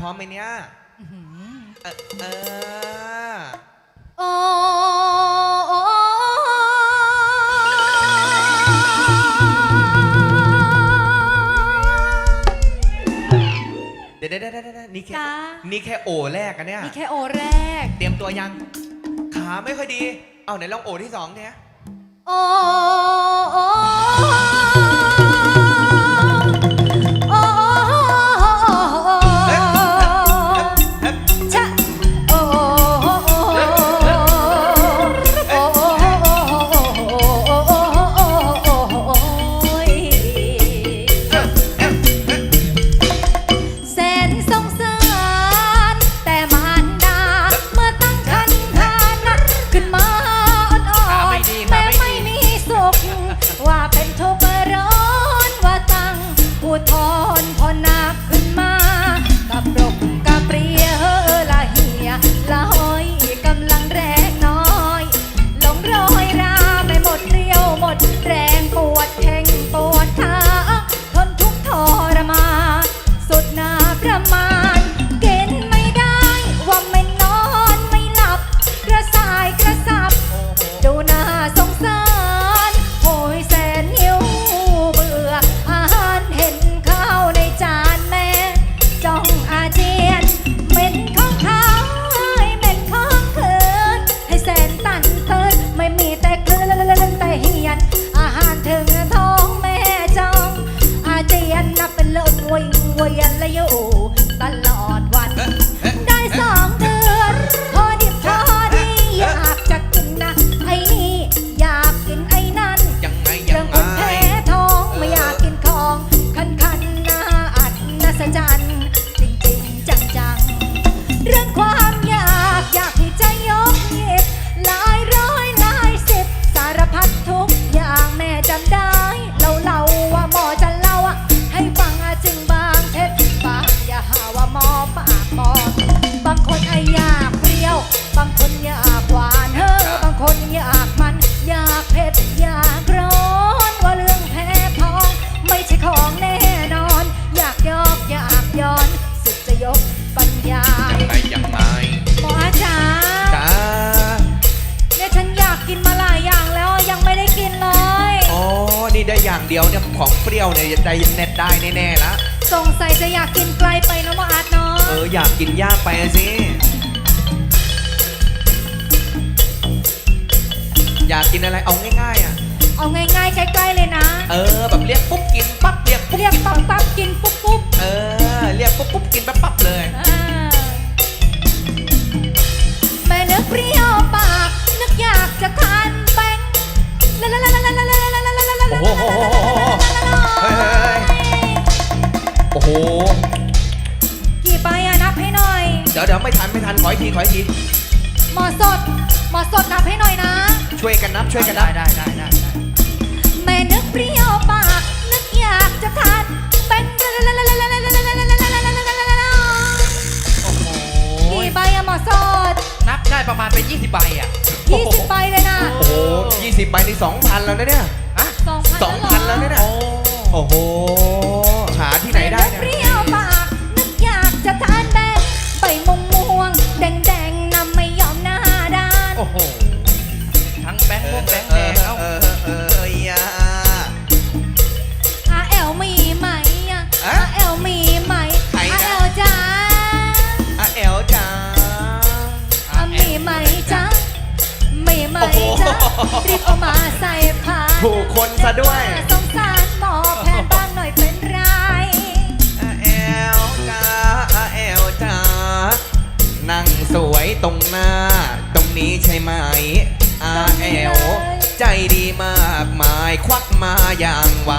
พร้อมไหมเนี่ยเออเออโอ้โอ้เดี๋ยวเดี๋ยวเดี๋ยวเดี๋ยวนี่แค่จ้านี่แค่โอแรกอะเนี่ย นี่แค่โอแรก เตรียมตัวยัง ขาไม่ค่อยดี เอาไหนลองโอที่สองเนี่ย โอ้โอ้โอ้ ดแร อยากเผ็ดอยากร้อนว่าเรื่องแพ้ท้องไม่ใช่ของแน่นอน อยากยอกอยากย้อนสุดจะยกบรรยายยังไงยังไงหมอจ๋าจ้าเนี่ยฉันอยากกินมาหลายอย่างแล้วยังไม่ได้กินเลยอ๋อนี่ได้อย่างเดียวเนี่ยของเปรี้ยวเนี่ยได้เน็ตได้แน่ๆละสงสัยจะอยากกินไกลไปนะหมออาร์ตเนาะเอออยากกินย่างไปอะสิ อยากกินอะไรเอาง่ายๆอะ เอาง่ายๆใกล้ๆเลยนะ เออ แบบเรียกปุ๊บกินปั๊บเรียกปุ๊บเรียกปั๊บปั๊บกินปุ๊บปุ๊บเออ เรียกปุ๊บปุ๊บกินปั๊บปั๊บเลยอ่าแม่นึกเปรี้ยวปากนึกอยากจะทานแป้งลาลาลาลาลาลาลาลาลาลาลาลาโอ้โหเฮ้ยเฮ้ยเฮ้ยโอ้โหกี่ใบอะนับให้หน่อย เดี๋ยวเดี๋ยวไม่ทันไม่ทันขออีกทีขออีกทีหมอสดหมอสดนับให้หน่อยนะ ช่วยกันนับช่วยกันนับได้ได้ได้แม่นึกเปรี้ยวปาก นึกอยากจะทานเป็นโอ้โหกี่ใบอะหมอสดนับได้ประมาณเป็นยี่สิบใบอะยี่สิบใบเลยนะโอ้โหยี่สิบใบนี่สองพันแล้วนะเนี่ยสองพันแล้วเนี่ยโอ้โหหาที่ไหนได้ รีบเอามาใส่ผ้าถูกคนซะด้วย สงสารหมอแพทย์บ้างหน่อยเป็นไรอะแอลจ้าอะแอลจ้านั่งสวยตรงหน้า ตรงนี้ใช่ไหมอาแอล ใจดีมากมาย ควักมาอย่างไว